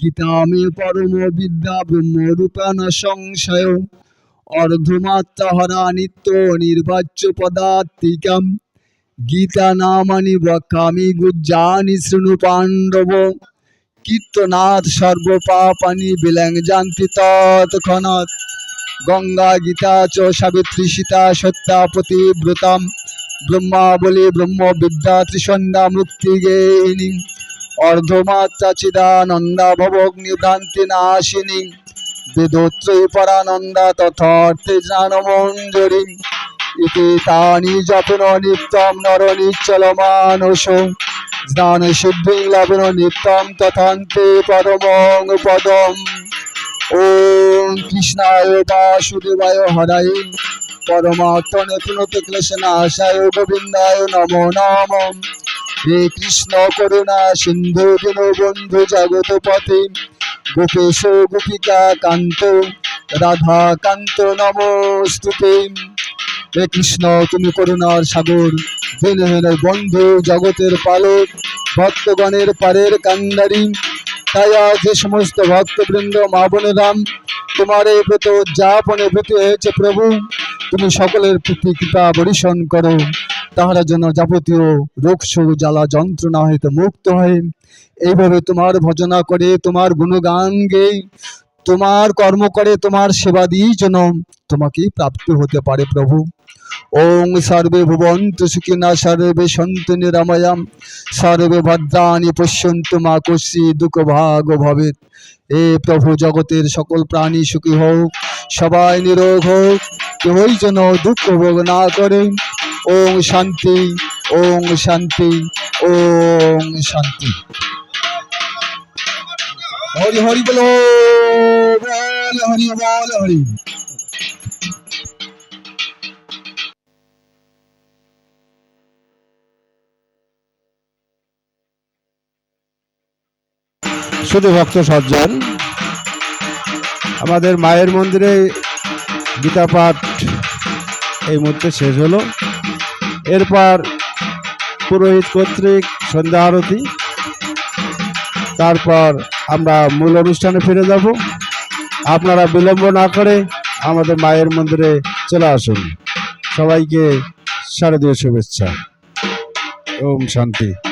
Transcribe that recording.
গীতা মে পরম বিদ্যা ব্রহ্মরূপেণ সংশয় অর্ধমাত্রা হরা নিত্য নির্বাচ্য পদাত্মিকাম গীতা নামানি বকামি গুজ্জানি শৃণু পাণ্ডব। কীর্তনাথ সর্বপাপানি বিলং জানতি তৎক্ষণাৎ। গঙ্গা গীতা চ সাবিত্রী সীতা সত্যাপতি ব্রতাম ব্রহ্মাবলী ব্রহ্ম বিদ্যা ত্রিসন্ধ্যা মুক্তি গেহিনী অর্ধমাত্রা চিদানন্দা ভবগ্নিভ্রান্তি নাশিনী। বেদোত্রয়ী পরানন্দা তথার্থে জ্ঞানমঞ্জরি। ইতি তানি জপন নিত্যম নর নিশ্চল মানস। জ্ঞান সিদ্ধি লবণ নিত্যম তথান্তে পরমং পদম। ওম কৃষ্ণায় বাসুদেবায় হরায়। পরমাত্মনে প্রণত ক্লেশনাশায় গোবিন্দায় নমো নম হে কৃষ্ণ করুণা সিন্ধু দিন বন্ধু জগত পথে গোপেশ গোপিকা কান্ত, রাধা কান্ত নমস্তুতে হে কৃষ্ণ, তুমি করুণার সাগর দিনহীন বন্ধু জগতের পালক, ভক্তগণের পারের কান্ডারি। তাই আজ যে সমস্ত ভক্তবৃন্দ, মা বোনেরাম, তোমার এই ব্রত উদযাপনে ব্রত হয়েছে প্রভু। তুমি সকলের প্রতি কৃপা বরিশন করো। তাহারা যেন যাবতীয় রোগ জ্বালা, যন্ত্রণা হইতে মুক্ত হয়। এইভাবে তোমার ভজনা করে, তোমার গুণগান গেয়ে, তোমার কর্ম করে, তোমার সেবা দিয়ে যেন তোমাকে প্রাপ্ত হতে পারে প্রভু। ওং সর্বে ভুবন্তু সুখিনা, সর্বে সন্তু নিরাময়াম, সর্বে ভদ্রাণি পশ্যন্ত মা কশি দুঃখ ভাগ ভবেত এ প্রভু, জগতের সকল প্রাণী সুখী হোক, সবাই নিরোগ হোক কেউই যেন দুঃখ ভোগ না করে। ওং শান্তি ওং শান্তি ওং শান্তি। হরি হরি বলো, বল হরি বল হরি। শুধু ভক্ত সজ্জন, আমাদের মায়ের মন্দিরে গীতা পাঠ এই মুহূর্তে শেষ হলো। এরপর পুরোহিত কর্তৃক সন্ধ্যা আরতি। তারপর আমরা মূল অনুষ্ঠানে ফিরে যাব। আপনারা বিলম্ব না করে আমাদের মায়ের মন্দিরে চলে আসুন। সবাইকে শারদীয় শুভেচ্ছা। ওম শান্তি।